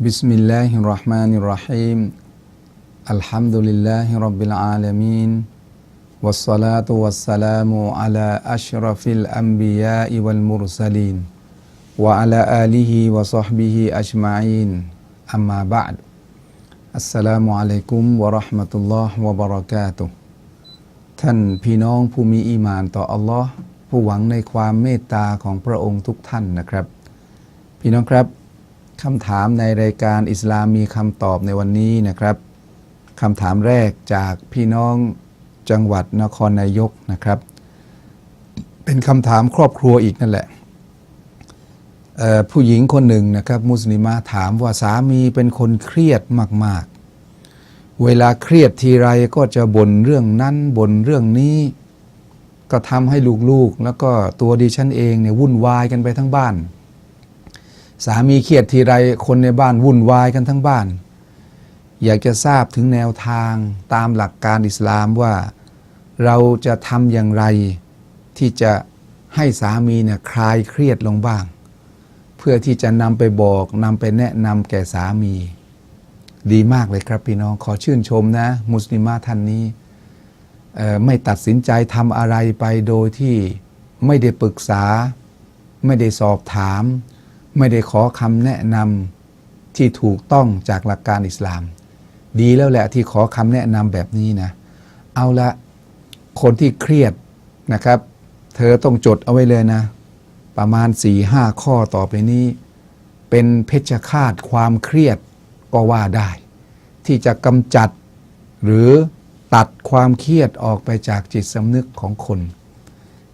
بسم الله الرحمن الرحيم الحمد لله رب العالمين والصلاة والسلام على أشرف الأنبياء والمرسلين وعلى آله وصحبه أجمعين أما بعد السلام عليكم ورحمة الله وبركاته ท่านพี่น้องผู้มีอีหมานต่ออัลลอฮ์ผู้หวังในความเมตตาของพระองค์ทุกท่านนะครับ พี่น้องครับ คำถามในรายการอิสลามมีคำตอบในวันนี้นะครับคำถามแรกจากพี่น้องจังหวัดนครนายกนะครับ เป็นคำถามครอบครัวอีกนั่นแหละผู้หญิงคนหนึ่งนะครับ มุสลิมาถามว่าสามีเป็นคนเครียดมาก ๆ เวลาเครียดทีไรก็จะบ่นเรื่องนั้นบ่นเรื่องนี้ ก็ทำให้ลูกๆ แล้วก็ตัวดิฉันเองเนี่ยวุ่นวายกันไปทั้งบ้าน สามีเครียดทีไรคนในบ้านวุ่นวายกันทั้งบ้าน อยากจะทราบถึงแนวทางตามหลักการอิสลามว่าเราจะทำอย่างไรที่จะให้สามีเนี่ยคลายเครียดลงบ้าง เพื่อที่จะนำไปบอกนำไปแนะนำแก่สามี ดีมากเลยครับพี่น้องขอชื่นชมนะ มุสลิมาท่านนี้ไม่ตัดสินใจทำอะไรไปโดยที่ไม่ได้ปรึกษา ไม่ได้สอบถาม ไม่ได้ขอคำแนะนำที่ถูกต้องจากหลักการอิสลาม ดีแล้วแหละที่ขอคำแนะนำแบบนี้นะ เอาละคนที่เครียดนะครับ เธอต้องจดเอาไว้เลยนะ ประมาณ4ี่ห้าข้อต่อไปนี้ เป็นเพชฌฆาตความเครียดก็ว่าได้ ที่จะกำจัดหรือตัดความเครียดออกไปจากจิตสำนึกของคน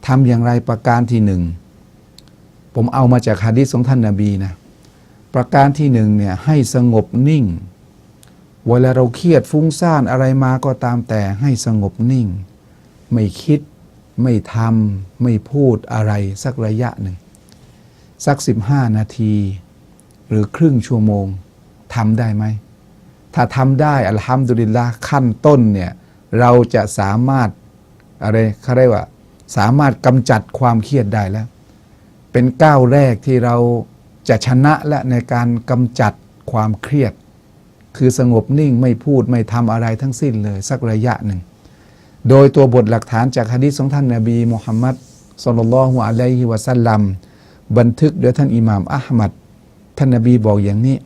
ทำอย่างไรประการที่หนึ่ง ผมเอามาจากฮะดิษของท่านนาบีนะประการที่หนึ่งเนี่ยให้สงบนิ่ง เวลาเราเครียดฟุ้งซ่านอะไรมาก็ตามแต่ให้สงบนิ่ง ไม่คิด ไม่ทำไม่พูดอะไรสักระยะหนึ่ง สัก 15 นาที หรือครึ่งชั่วโมงทำได้ไหม ถ้าทำได้อัลฮัมดุลิลละขั้นต้นเนี่ยเราจะสามารถอะไรเขาเรียกว่า สามารถกำจัดความเครียดได้แล้ว เป็นก้าวแรกที่เราจะชนะและในการกำจัดความเครียด คือสงบนิ่งไม่พูดไม่ทำอะไรทั้งสิ้นเลยสักระยะหนึ่ง โดยตัวบทหลักฐานจากฮะดีษของท่านนาบีมุฮัมมัดสุลลัลฮุอะลัยฮิวะสัลลัมบันทึกโดยท่านอิหม่ามอัลมัดท่านนาบีบอกอย่างนี้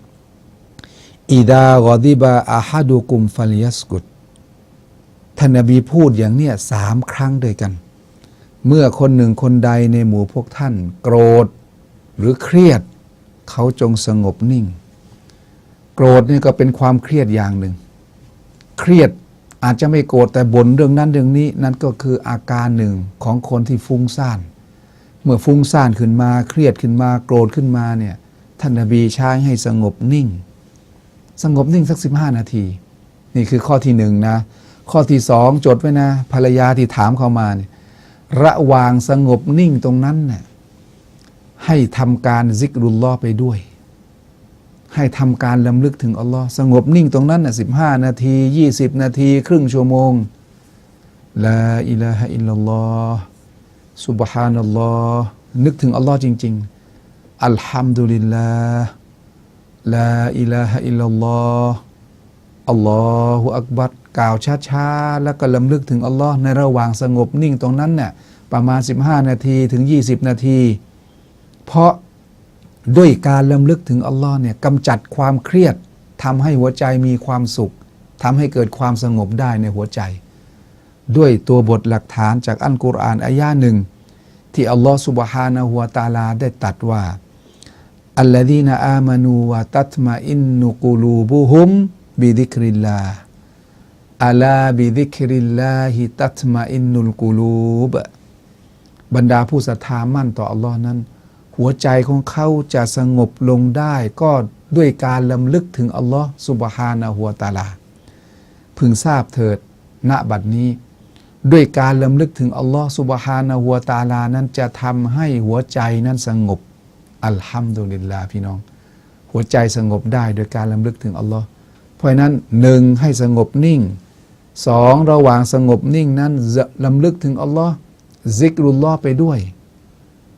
อิดากอดิบะอาฮัดุกุมฟัลยัสกุดท่านนาบีพูดอย่างเนี้ยสามครั้งด้วยกัน เมื่อคนหนึ่งคนใดในหมู่พวกท่าน โกรธหรือเครียด เขาจงสงบนิ่ง โกรธนี่ก็เป็นความเครียดอย่างหนึ่ง เครียดอาจจะไม่โกรธแต่บ่นเรื่องนั้นเรื่องนี้นั่นก็คืออาการหนึ่งของคนที่ฟุ้งซ่าน เมื่อฟุ้งซ่านขึ้นมาเครียดขึ้นมา โกรธขึ้นมาเนี่ยท่านนบีใช้ให้สงบนิ่ง สงบนิ่งสักสิบห้านาที นี่คือข้อที่หนึ่งนะข้อที่สองจดไว้นะ ภรรยาที่ถามเข้ามาเนี่ย ระหว่างสงบนิ่งตรงนั้นเนี่ยให้ทำการซิกรุลลอไปด้วย ให้ทำการลำลึกถึงอัลลอฮ์สงบนิ่งตรงนั้นน่ะสิบห้านาทียี่สิบนาที ครึ่งชั่วโมงลาอิลาฮะอิลลัลลอฮ์สุบฮานัลลอฮ์นึกถึงอัลลอฮ์จริง ๆอัลฮัมดุลิลลาห์ลาอิลาฮะอิลลัลลอฮ์ อัลลอฮฺอักบัดกล่าวช้าๆ แล้วก็ลำลึกถึงอัลลอฮ์ในระหว่างสงบนิ่งตรงนั้นเนี่ยประมาณ 15 นาทีถึง 20 นาที เพราะด้วยการลำลึกถึงอัลลอฮ์เนี่ยกำจัดความเครียดทำให้หัวใจมีความสุขทำให้เกิดความสงบได้ในหัวใจ ด้วยตัวบทหลักฐานจากอัลกุรอานอายะหนึ่ง ที่อัลลอฮ์สุบฮานะหัวตาลาได้ตัดว่าอัลลอฮีนอามานูวะตัตมาอินนุกูลูบุฮุม บิดิกริลลาอัลาบิดิกริลลาฮิตัตมาอินนุลกูลูบบรรดาผู้ศรัทธามั่นต่ออัลลอฮ์นั้น หัวใจของเขาจะสงบลงได้ก็ด้วยการลำลึกถึงอัลลอฮ์สุบฮานะหัวตาลา พึงทราบเถิดณบัดนี้ ด้วยการลำลึกถึงอัลลอฮ์สุบฮานะหัวตาลานั้นจะทำให้หัวใจนั้นสงบอัลฮัมดุลิลลาห์พี่น้อง หัวใจสงบได้โดยการลำลึกถึงอัลลอฮ์ ราะนั้นหนึ่งให้สงบนิ่งสองระหว่างสงบนิ่งนั้นลำลึกถึงอัลลอฮ์ซิกรุลลอฮ์ไปด้วย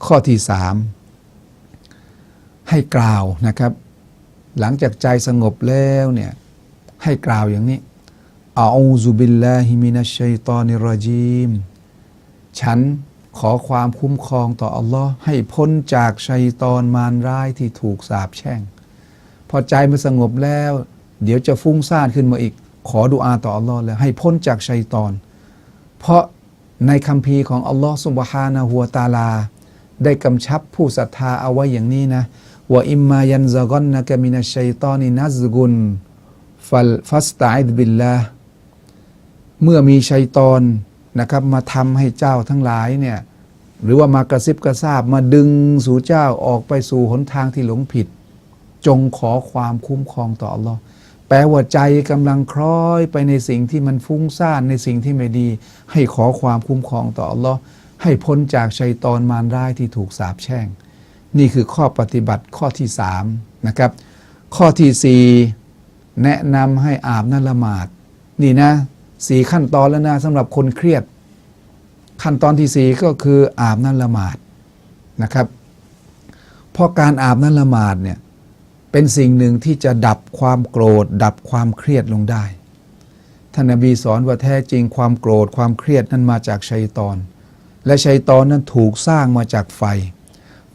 ข้อที่สามให้กล่าวนะครับ หลังจากใจสงบแล้วเนี่ยให้กล่าวอย่างนี้อาอูซุบิลลาฮิมินัชชัยตอนิรรจีม ฉันขอความคุ้มครองต่ออัลลอฮ์ให้พ้นจากชัยตอนมารร้ายที่ถูกสาปแช่ง พอใจมันสงบแล้ว เดี๋ยวจะฟุ้งซ่านขึ้นมาอีก ขอดุอาต่ออัลลอฮ์แล้วให้พ้นจากชัยตอน เพราะในคัมภีร์ของอัลลอฮ์สุบฮานะฮัวตาลา ได้กำชับผู้ศรัทธาเอาไว้อย่างนี้นะว่าอิมมายันซะกอนนะกะมินัชชัยตอนินัซกุนฟัลฟัสตะอิดบิลลาเมื่อมีชัยตอนนะครับมาทำให้เจ้าทั้งหลายเนี่ยหรือว่ามากระซิบกระซาบมาดึงสู่เจ้าออกไปสู่หนทางที่หลงผิด จงขอความคุ้มครองต่ออัลลอฮ์ แปลว่าใจกำลังคล้อยไปในสิ่งที่มันฟุ้งซ่านในสิ่งที่ไม่ดี ให้ขอความคุ้มครองต่ออัลลอฮ์ให้พ้นจากชัยตอนมารร้ายที่ถูกสาปแช่ง นี่คือข้อปฏิบัติข้อที่สามนะครับ ข้อที่สี่แนะนำให้อาบน้ำละหมาด นี่นะสี่ขั้นตอนแล้วนะสำหรับคนเครียด ขั้นตอนที่สี่ก็คืออาบน้ำละหมาดนะครับเพราะการอาบน้ำละหมาดเนี่ย เป็นสิ่งหนึ่งที่จะดับความโกรธ ดับความเครียดลงได้ ท่านนบีสอนว่าแท้จริงความโกรธความเครียดนั้นมาจากชัยตอน และชัยตอนนั้นถูกสร้างมาจากไฟ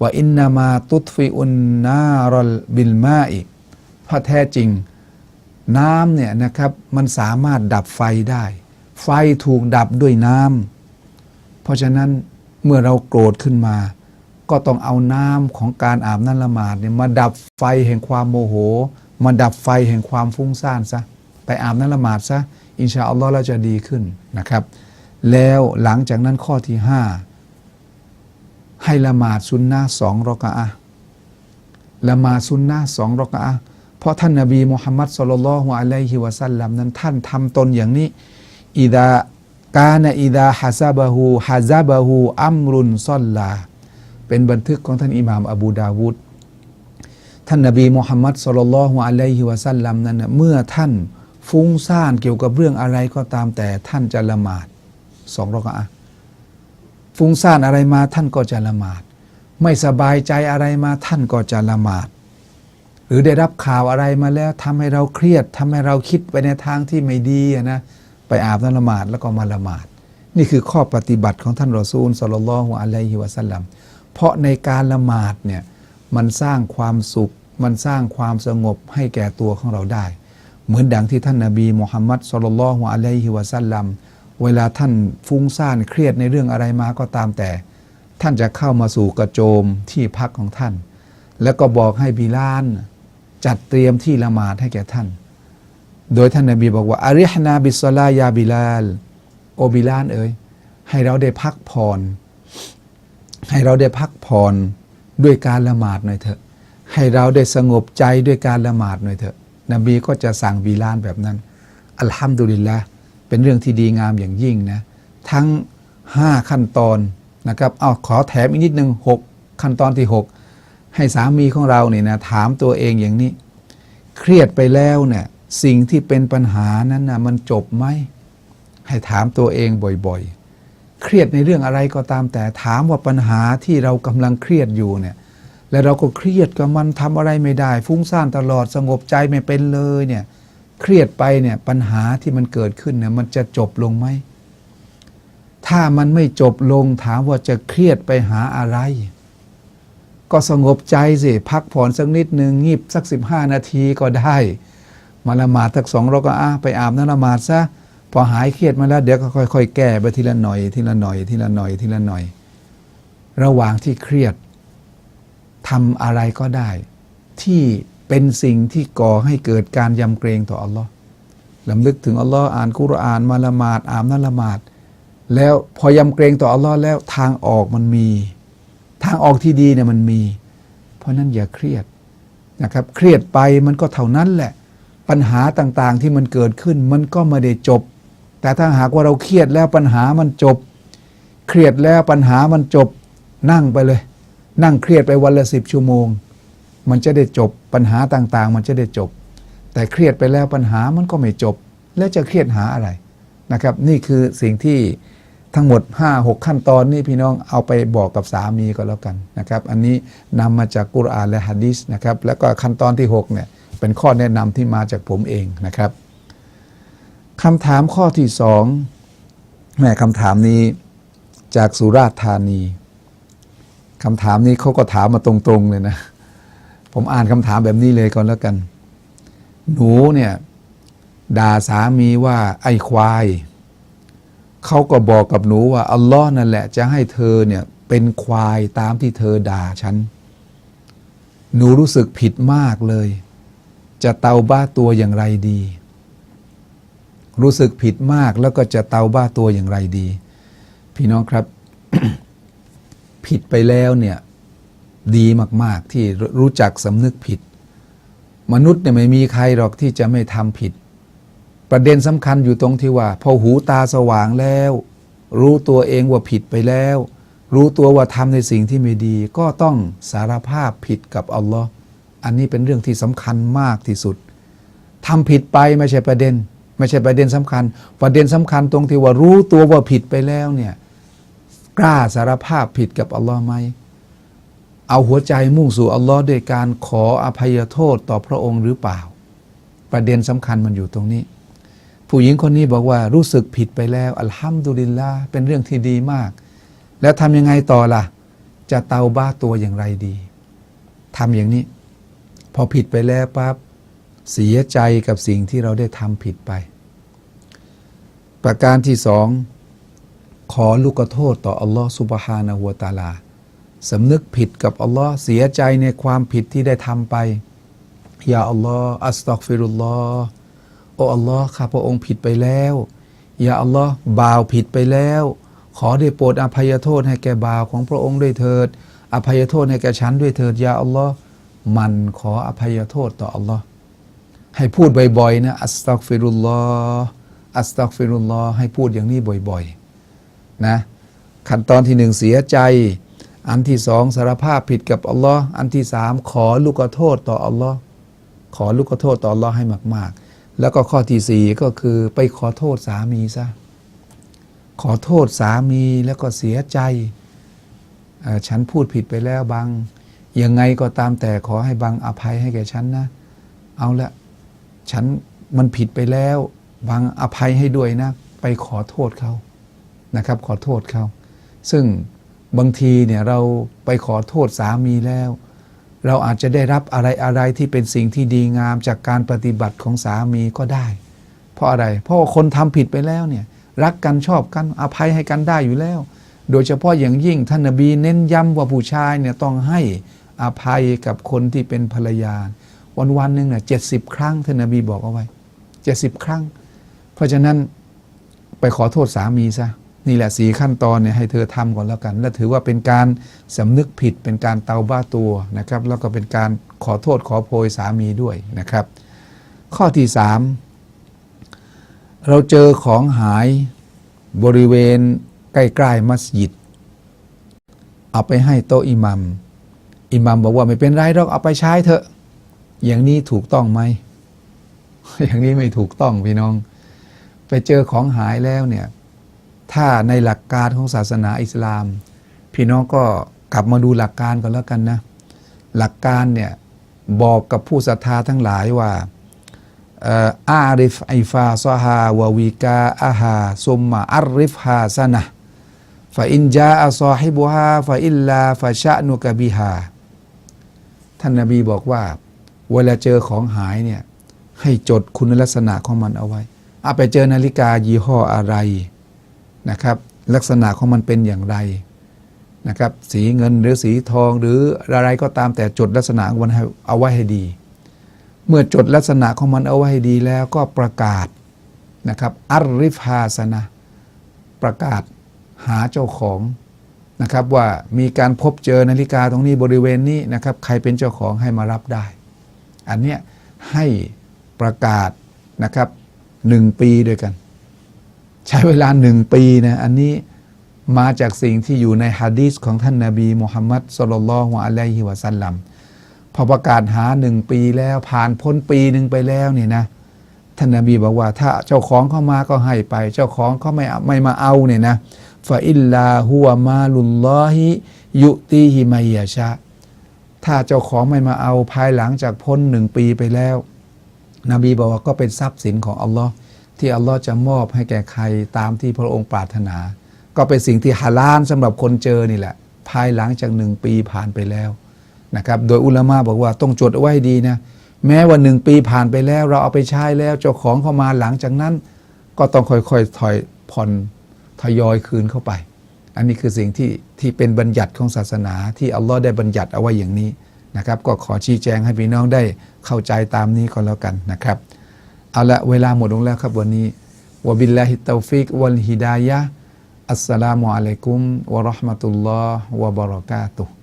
ว่าอินนามาตุตฟิอุนนารลบิลมาอีกเพราะแท้จริงน้ำเนี่ยนะครับมันสามารถดับไฟได้ ไฟถูกดับด้วยน้ำเพราะฉะนั้นเมื่อเราโกรธขึ้นมา ก็ต้องเอาน้ำของการอาบน้ำละหมาดเนี่ยมาดับไฟแห่งความโมโห มาดับไฟแห่งความฟุ้งซ่านซะไปอาบน้ำละหมาดซะอินชาอัลลอฮ์เราจะดีขึ้นนะครับ แล้วหลังจากนั้นข้อที่ห้าให้ละหมาดซุนนะสองรอกะอะละหมาดซุนนะสองรอกะอะเพราะท่านนบีมุฮัมมัดสุลลัลฮุอะลัยฮิวะสัลลัมนั้นท่านทำตนอย่างนี้อิดากานอิดาฮะซาบะฮูฮะซาบะฮูอัมรุนซอลลา เป็นบันทึกของท่านอิหม่ามอบูดาวุดท่านนบีมุฮัมมัดสุลลัลฮุอะลัยฮิวะสัลลัมนั้น เมื่อท่านฟุ้งซ่านเกี่ยวกับเรื่องอะไรก็ตามแต่ท่านจะละหมาดสองรอกอะฟุ้งซ่านอะไรมาท่านก็จะละหมาด ไม่สบายใจอะไรมาท่านก็จะละหมาด หรือได้รับข่าวอะไรมาแล้วทำให้เราเครียดทำให้เราคิดไปในทางที่ไม่ดีนะไปอาบน้ำละหมาดแล้วก็มาละหมาด นี่คือข้อปฏิบัติของท่านรอซูลสลลัลฮุอะลัยฮิวะสัลลัม เพราะในการละหมาดเนี่ยมันสร้างความสุข มันสร้างความสงบให้แก่ตัวของเราได้ เหมือนดังที่ท่านนาบีมุฮัมมัดสุลลัลฮุอะลัยฮิวะสัลลัมเวลาท่านฟุ้งซ่านเครียดในเรื่องอะไรมาก็ตามแต่ ท่านจะเข้ามาสู่กระโจมที่พักของท่าน แล้วก็บอกให้บิลานจัดเตรียมที่ละหมาดให้แก่ท่าน โดยท่านนบีบอกว่าอาริฮนาบิสลายาบิลาลโอบิลานเอ๋ยให้เราได้พักผ่อน ให้เราได้พักผ่อนด้วยการละหมาดหน่อยเถอะ ให้เราได้สงบใจด้วยการละหมาดหน่อยเถอะ นบีก็จะสั่งบิลานแบบนั้น อัลฮัมดุลิลละเป็นเรื่องที่ดีงามอย่างยิ่งนะ ทั้ง 5 ขั้นตอนนะครับเอาขอแถมอีกนิดหนึ่ง6 ขั้นตอนที่ 6 ให้สามีของเราเนี่ยนะถามตัวเองอย่างนี้ เครียดไปแล้วเนี่ยสิ่งที่เป็นปัญหานั้นนะมันจบไหมให้ถามตัวเองบ่อยๆ เครียดในเรื่องอะไรก็ตามแต่ถามว่าปัญหาที่เรากำลังเครียดอยู่เนี่ยและเราก็เครียดกับมันทำอะไรไม่ได้ ฟุ้งซ่านตลอดสงบใจไม่เป็นเลยเนี่ยเครียดไปเนี่ยปัญหาที่มันเกิดขึ้นเนี่ยมันจะจบลงไหมถ้ามันไม่จบลงถามว่าจะเครียดไปหาอะไร ก็สงบใจสิพักผ่อนสักนิดหนึ่งงีบสักสิบห้านาทีก็ได้ มาละหมาดสักสองเราก็อาไปอาบน้ำละหมาดซะ พอหายเครียดมาแล้วเดี๋ยวก็ค่อย ๆ แก้ไปทีละหน่อยทีละหน่อยทีละหน่อยทีละหน่อย ระหว่างที่เครียดทำอะไรก็ได้ ที่เป็นสิ่งที่ก่อให้เกิดการยำเกรงต่ออัลลอฮ์ลำลึกถึงอัลลอฮ์อ่านกุรอานมาละหมาดอาบน้ำละหมาด แล้วพอยำเกรงต่ออัลลอฮ์แล้วทางออกมันมี ทางออกที่ดีเนี่ยมันมี เพราะนั้นอย่าเครียดนะครับ เครียดไปมันก็เท่านั้นแหละ ปัญหาต่างๆที่มันเกิดขึ้นมันก็ไม่ได้จบ แต่ถ้าหากว่าเราเครียดแล้วปัญหามันจบ เครียดแล้วปัญหามันจบ นั่งไปเลย นั่งเครียดไปวันละสิบชั่วโมง มันจะได้จบปัญหาต่างๆ มันจะได้จบ แต่เครียดไปแล้วปัญหามันก็ไม่จบ แล้วจะเครียดหาอะไรนะครับ นี่คือสิ่งที่ทั้งหมด 5 6 ขั้นตอนนี่พี่น้องเอาไปบอกกับสามีก็แล้วกันนะครับ อันนี้นำมาจากกุรอานและฮะดีษนะครับ แล้วก็ขั้นตอนที่ 6 เนี่ย เป็นข้อแนะนำที่มาจากผมเองนะครับ คำถามข้อที่สองแม่คำถามนี้จากสุราษฎร์ธานีคำถามนี้เขาก็ถามมาตรงๆเลยนะ ผมอ่านคำถามแบบนี้เลยก่อนแล้วกัน หนูเนี่ยด่าสามีว่าไอ้ควาย เขาก็บอกกับหนูว่าอัลลอฮ์นั่นแหละจะให้เธอเนี่ยเป็นควายตามที่เธอด่าฉัน หนูรู้สึกผิดมากเลย จะเตาบ้าตัวอย่างไรดี รู้สึกผิดมากแล้วก็จะเตาบ้าตัวอย่างไรดี พี่น้องครับ ผิดไปแล้วเนี่ยดีมาก ๆ ที่รู้จักสำนึกผิด มนุษย์เนี่ยไม่มีใครหรอกที่จะไม่ทำผิด ประเด็นสำคัญอยู่ตรงที่ว่า พอหูตาสว่างแล้ว รู้ตัวเองว่าผิดไปแล้ว รู้ตัวว่าทำในสิ่งที่ไม่ดี ก็ต้องสารภาพผิดกับอัลลอฮ์อันนี้เป็นเรื่องที่สำคัญมากที่สุดทำผิดไปไม่ใช่ประเด็น ไม่ใช่ประเด็นสำคัญ ประเด็นสำคัญตรงที่ว่ารู้ตัวว่าผิดไปแล้วเนี่ยกล้าสารภาพผิดกับอัลลอฮ์ไหมเอาหัวใจมุ่งสู่อัลลอฮ์ด้วยการขออภัยโทษต่อพระองค์หรือเปล่า ประเด็นสำคัญมันอยู่ตรงนี้ ผู้หญิงคนนี้บอกว่ารู้สึกผิดไปแล้วอัลฮัมดุลิลละเป็นเรื่องที่ดีมาก แล้วทำยังไงต่อล่ะ จะเตาบ้าตัวอย่างไรดีทำอย่างนี้ พอผิดไปแล้วปั๊บ เสียใจกับสิ่งที่เราได้ทำผิดไป ประการที่สองขอลูกโทษต่ออัลลอฮ์สุบฮานะฮัวตะอาลาสำนึกผิดกับอัลลอฮ์เสียใจในความผิดที่ได้ทำไปยาอัลลอฮ์อัสตักฟิรุลลอฮ์โอ้อัลลอฮ์ข้าพระองค์ผิดไปแล้วยาอัลลอฮ์บ่าวผิดไปแล้ว ขอได้โปรดอภัยโทษให้แก่บ่าวของพระองค์ด้วยเถิด อภัยโทษให้แก่ฉันด้วยเถิดยาอัลลอฮ์มันขออภัยโทษต่ออัลลอฮ์ ให้พูดบ่อยๆนะอัสตักฟิรุลลอฮ์อัสตักฟิรุลลอฮ์ให้พูดอย่างนี้บ่อยๆนะขั้นตอนที่หนึ่งเสียใจ อันที่สองสารภาพผิดกับอัลลอฮ์อันที่สามขอลูกโทษต่ออัลลอฮ์ขอลูกโทษต่ออัลลอฮ์ให้มาก ๆ แล้วก็ข้อที่สี่ก็คือไปขอโทษสามีซะขอโทษสามีแล้วก็เสียใจ ฉันพูดผิดไปแล้วบางยังไงก็ตามแต่ขอให้บางอภัยให้แก่ฉันนะ เอาละ ฉันมันผิดไปแล้วบางอภัยให้ด้วยนะ ไปขอโทษเขานะครับ ขอโทษเขาซึ่งบางทีเนี่ยเราไปขอโทษสามีแล้ว เราอาจจะได้รับอะไรอะไรที่เป็นสิ่งที่ดีงามจากการปฏิบัติของสามีก็ได้ เพราะอะไร เพราะคนทำผิดไปแล้วเนี่ยรักกันชอบกันอภัยให้กันได้อยู่แล้ว โดยเฉพาะอย่างยิ่งท่านนบีเน้นย้ำว่าผู้ชายเนี่ยต้องให้อภัยกับคนที่เป็นภรรยา วันวันๆหนึ่งเนี่ยเจ็ดสิบครั้งท่านนบีบอกเอาไว้เจ็ดสิบครั้ง เพราะฉะนั้นไปขอโทษสามีซะนี่แหละสีขั้นตอนเนี่ยให้เธอทำก่อนแล้วกัน และถือว่าเป็นการสำนึกผิดเป็นการเตาบ้าตัวนะครับ แล้วก็เป็นการขอโทษขอโพยสามีด้วยนะครับ ข้อที่สามเราเจอของหายบริเวณใกล้ๆมัสยิด เอาไปให้โตอิมัมอิมัมบอกว่าไม่เป็นไรหรอกเอาไปใช้เถอะ อย่างนี้ถูกต้องไหม อย่างนี้ไม่ถูกต้องพี่น้อง ไปเจอของหายแล้วเนี่ย ถ้าในหลักการของศาสนาอิสลาม พี่น้องก็กลับมาดูหลักการก่อนแล้วกันนะ หลักการเนี่ยบอกกับผู้ศรัทธาทั้งหลายว่าอาริฟไอฟาซอฮาวาวิกาอาฮาซุมมาอาริฟฮาซานะฟาอินจาอัซอฮิบุฮาฟาอิลลาฟาชะนุกะบิฮาท่านนบีบอกว่า เวลาเจอของหายเนี่ยให้จดคุณลักษณะของมันเอาไว้เอาไปเจอนาฬิกายี่ห้ออะไรนะครับ ลักษณะของมันเป็นอย่างไรนะครับ สีเงินหรือสีทองหรืออะไรก็ตามแต่จดลักษณะของมันให้เอาไว้ให้ดี เมื่อจดลักษณะของมันเอาไว้ให้ดีแล้วก็ประกาศนะครับอัรริฟาสนะประกาศหาเจ้าของนะครับว่ามีการพบเจอนาฬิกาตรงนี้บริเวณนี้นะครับ ใครเป็นเจ้าของให้มารับได้ อันเนี้ยให้ประกาศนะครับหนึ่งปีด้วยกัน ใช้เวลาหนึ่งปีนะอันนี้มาจากสิ่งที่อยู่ในฮะดีษของท่านนาบีมุฮัมมัดสุลลัลฮุอะลัยฮิวะสัลลัมพอประกาศหาหนึ่งปีแล้วผ่านพ้นปีหนึ่งไปแล้วเนี่ยนะท่านนบีบอกว่าถ้าเจ้าของเข้ามาก็ให้ไป เจ้าของเขาไม่ไม่มาเอาเนี่ยนะฟาอิลลาฮัวมาลุลลอฮิยุตีฮิมัยยะชะ ถ้าเจ้าของไม่มาเอาภายหลังจากพ้นหนึ่งปีไปแล้ว นบีบอกว่าก็เป็นทรัพย์สินของอัลลอฮ์ที่อัลลอฮ์จะมอบให้แก่ใครตามที่พระองค์ปรารถนา ก็เป็นสิ่งที่ฮาลาลสำหรับคนเจอนี่แหละ ภายหลังจากหนึ่งปีผ่านไปแล้วนะครับ โดยอุลามะบอกว่าต้องจดไว้ดีนะ แม้ว่าหนึ่งปีผ่านไปแล้ว เราเอาไปใช้แล้วเจ้าของเข้ามาหลังจากนั้น ก็ต้องค่อยๆถอยผ่อนทยอยคืนเข้าไป อันนี้คือสิ่งที่ ที่เป็นบัญญัติของศาสนาที่อัลลอฮ์ได้บัญญัติเอาไว้อย่างนี้นะครับ ก็ขอชี้แจงให้พี่น้องได้เข้าใจตามนี้ก็แล้วกันนะครับ เอาละเวลาหมดลงแล้วครับวันนี้วบิลลาฮิตตาฟิกวัลฮิดายะอัสสลามุอะลัยกุมวะราะห์มะตุลลอฮ์วะบะเราะกาตุฮ์